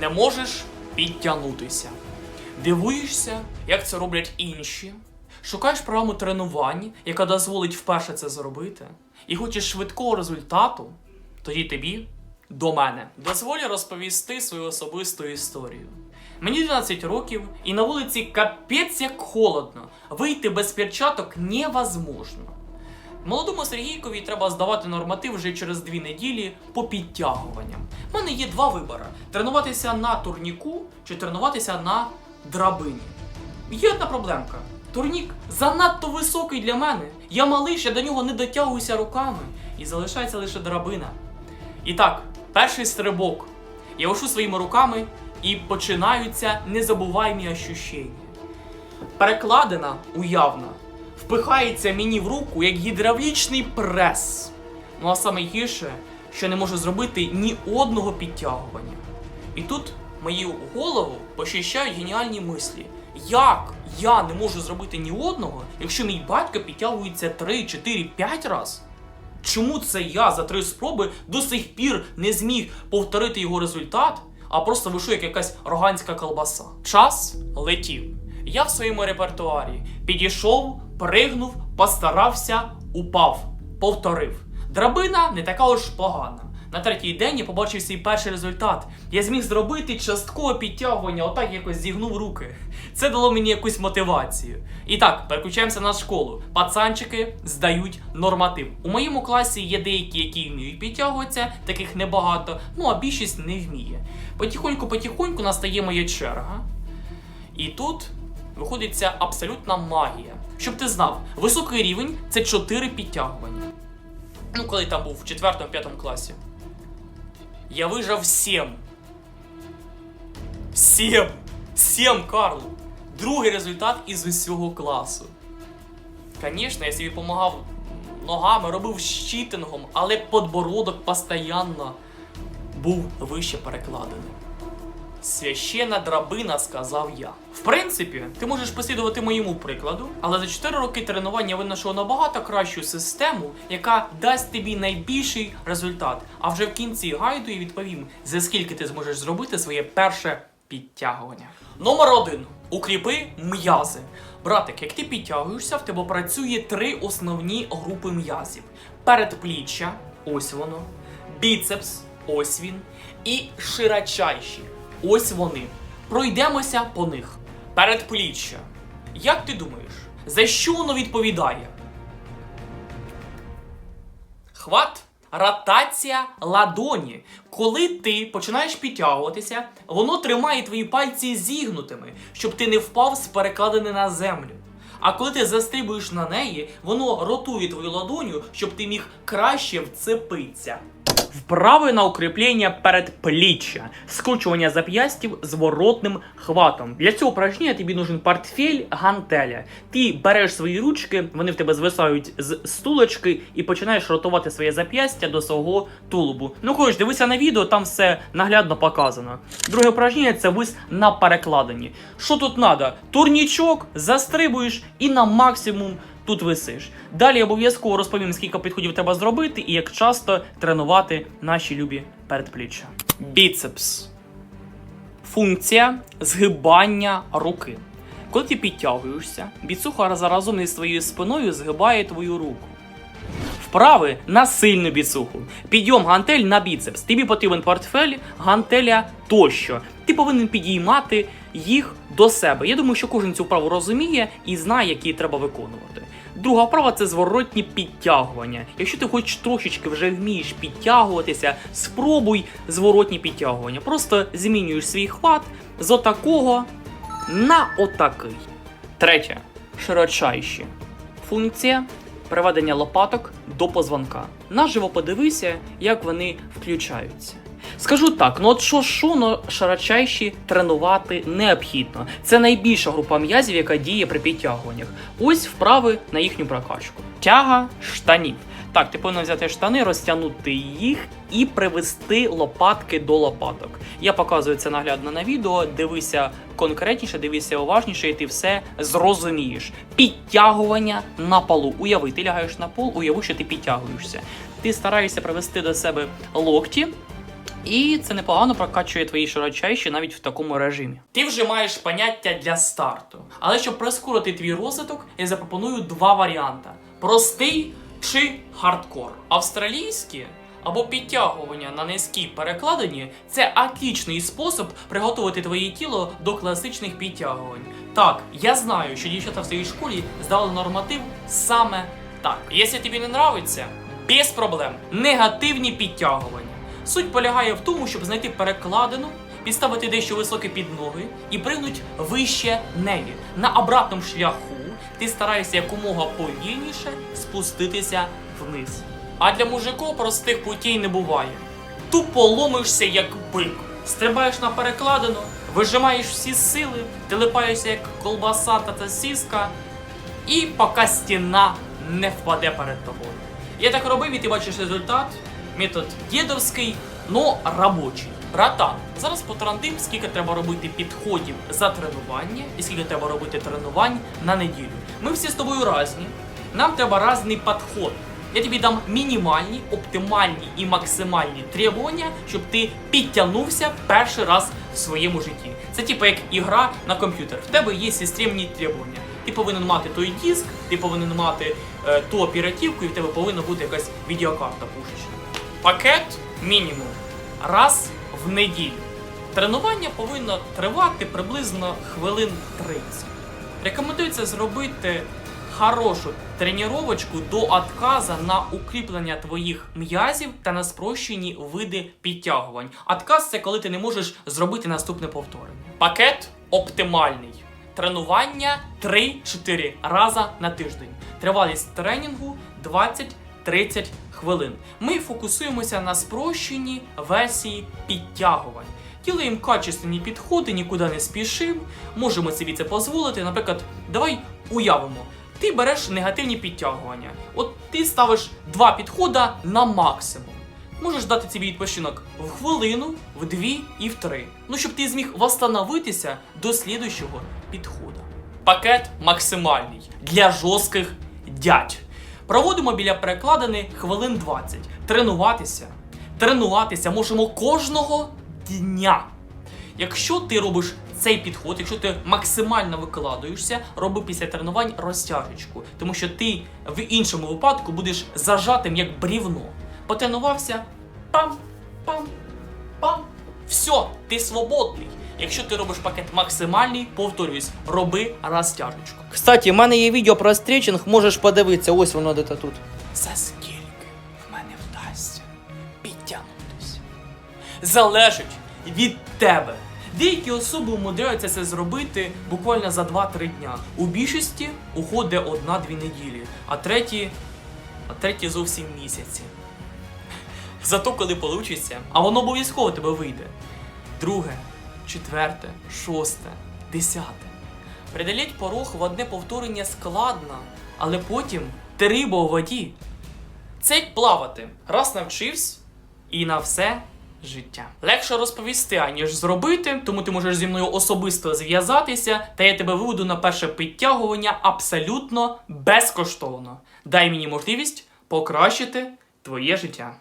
не можеш підтягнутися. Дивуєшся, як це роблять інші. Шукаєш програму тренувань, яка дозволить вперше це зробити, і хочеш швидкого результату, тоді тобі до мене. Дозволю розповісти свою особисту історію. Мені 12 років, і на вулиці капець як холодно. Вийти без перчаток невозможно. Молодому Сергійкові треба здавати норматив вже через дві неділі по підтягуванням. У мене є два вибори: тренуватися на турніку чи тренуватися на драбині. Є одна проблемка. Турнік занадто високий для мене. Я малий, ще до нього не дотягуюся руками. І залишається лише драбина. І так, перший стрибок. Я ушу своїми руками і починаються незабуваємі ощущення. Перекладина уявна впихається мені в руку як гідравлічний прес. Ну а саме гірше, що не можу зробити ні одного підтягування. І тут мою голову пощищають геніальні мислі. Як я не можу зробити ні одного, якщо мій батько підтягується 3, 4, 5 разів? Чому це я за три спроби до сих пір не зміг повторити його результат, а просто вийшов як якась роганська колбаса? Час летів. Я в своєму репертуарі підійшов, пригнув, постарався, упав, повторив. Драбина не така уж погана. На третій день я побачив свій перший результат. Я зміг зробити часткове підтягування, отак якось зігнув руки. Це дало мені якусь мотивацію. І так, переключаємося на школу. Пацанчики здають норматив. У моєму класі є деякі, які вміють підтягуватися, таких небагато, ну а більшість не вміє. Потихоньку-потихоньку настає моя черга. І тут виходить ця абсолютна магія. Щоб ти знав, високий рівень це 4 підтягування. Ну, коли там був в 4-5 класі. Я вижав 7. 7! 7, Карл! Другий результат із усього класу. Звісно, я собі допомагав ногами, робив щитингом, але подбородок постійно був вище перекладений. Священна драбина, сказав я. В принципі, ти можеш послідувати моєму прикладу, але за 4 роки тренування винайшов набагато кращу систему, яка дасть тобі найбільший результат. А вже в кінці гайду я відповім, за скільки ти зможеш зробити своє перше підтягування. Номер один. Укріпи м'язи. Братик, як ти підтягуєшся, в тебе працює три основні групи м'язів: передпліччя, ось воно, біцепс, ось він, і широчайші. Ось вони. Пройдемося по них. Передпліччя. Як ти думаєш, за що воно відповідає? Хват, ротація ладоні. Коли ти починаєш підтягуватися, воно тримає твої пальці зігнутими, щоб ти не впав з перекладини на землю. А коли ти застрибуєш на неї, воно ротує твою ладоню, щоб ти міг краще вцепитися. Вправи на укріплення передпліччя, скручування зап'ястів зворотним хватом. Для цього упражнення тобі нужен портфель гантеля. Ти береш свої ручки, вони в тебе звисають з стулочки, і починаєш ротувати своє зап'ястя до свого тулубу. Ну хочеш, дивися на відео, там все наглядно показано. Друге упражнення це вис на перекладині. Що тут треба? Турнічок, застрибуєш і на максимум тут висиш. Далі обов'язково розповім, скільки підходів треба зробити і як часто тренувати наші любі передпліччя. Біцепс. Функція згибання руки. Коли ти підтягуєшся, біцуха разом із твоєю спиною згибає твою руку. Вправи на сильну біцуху. Підйом гантель на біцепс. Тобі потрібен портфель, гантеля тощо. Ти повинен підіймати їх до себе. Я думаю, що кожен цю вправу розуміє і знає, які треба виконувати. Друга вправа це зворотні підтягування. Якщо ти хоч трошечки вже вмієш підтягуватися, спробуй зворотні підтягування. Просто змінюєш свій хват з отакого на отакий. Третє. Широчайші. Функція приведення лопаток до позвонка. Наживо подивися, як вони включаються. Скажу так, ну от що що, широчайші тренувати необхідно. Це найбільша група м'язів, яка діє при підтягуваннях. Ось вправи на їхню прокачку. Тяга штанів. Так, ти повинен взяти штани, розтягнути їх і привести лопатки до лопаток. Я показую це наглядно на відео. Дивися конкретніше, дивися уважніше, і ти все зрозумієш. Підтягування на полу. Уяви, ти лягаєш на пол, уяви, що ти підтягуєшся. Ти стараєшся привести до себе локті. І це непогано прокачує твої широчайші навіть в такому режимі. Ти вже маєш поняття для старту. Але щоб прискорити твій розвиток, я запропоную два варіанти: простий чи хардкор. Австралійські або підтягування на низькій перекладині це атічний спосіб приготувати твоє тіло до класичних підтягувань. Так, я знаю, що дівчата в своїй школі здали норматив саме так. Якщо тобі не нравиться, без проблем. Негативні підтягування. Суть полягає в тому, щоб знайти перекладину, підставити дещо високе під ноги і пригнуть вище неї. На обратному шляху ти стараєшся якомога повільніше спуститися вниз. А для мужиків простих путей не буває. Тупо ломишся як бик. Стрибаєш на перекладину, вижимаєш всі сили, телепаєшся як колбаса та сіска, і поки стіна не впаде перед тобою. Я так робив, і ти бачиш результат. Метод дідовський, но робочий. Братан, зараз потрандим, скільки треба робити підходів за тренування і скільки треба робити тренувань на неділю. Ми всі з тобою разні. Нам треба різний підход. Я тобі дам мінімальні, оптимальні і максимальні требування, щоб ти підтягнувся перший раз в своєму житті. Це типу як ігра на комп'ютер. В тебе є системні требування. Ти повинен мати той диск, ти повинен мати е, ту оперативку, і в тебе повинна бути якась відеокарта пушечна. Пакет мінімум раз в неділю. Тренування повинно тривати приблизно хвилин 30. Рекомендується зробити хорошу тренувачку до отказа на укріплення твоїх м'язів та на спрощені види підтягувань. Отказ це коли ти не можеш зробити наступне повторення. Пакет оптимальний. Тренування 3-4 рази на тиждень. Тривалість тренінгу 20-30 хвилин. Ми фокусуємося на спрощенні версії підтягувань. Ділаємо качественні підходи, нікуди не спішимо, можемо собі це дозволити. Наприклад, давай уявимо, ти береш негативні підтягування. От ти ставиш два підходи на максимум. Можеш дати собі відпочинок в хвилину, в дві і в три. Ну, щоб ти зміг восстановитися до слідуючого підходу. Пакет максимальний для жорстких дядь. Проводимо біля перекладини хвилин 20. Тренуватися. Тренуватися можемо кожного дня. Якщо ти робиш цей підход, якщо ти максимально викладаєшся, роби після тренувань розтяжечку, тому що ти в іншому випадку будеш зажатим як брівно. Потренувався, пам, пам, пам. Все, ти свободний. Якщо ти робиш пакет максимальний, повторююсь, роби розтяжечку. Кстати, в мене є відео про стречинг, можеш подивитися, ось воно де-то тут. За скільки в мене вдасться підтягнутися? Залежить від тебе. Деякі особи умудряються це зробити буквально за 2-3 дня. У більшості уходить одна-дві неділі, а треті, а треті зовсім місяці. Зато коли вийде, а воно обов'язково тебе вийде. Друге, четверте, шосте, десяте. Преодоліть порог в одне повторення складно, але потім ти риба у воді. Це як плавати. Раз навчився і на все життя. Легше розповісти, аніж зробити, тому ти можеш зі мною особисто зв'язатися, та я тебе виведу на перше підтягування абсолютно безкоштовно. Дай мені можливість покращити твоє життя.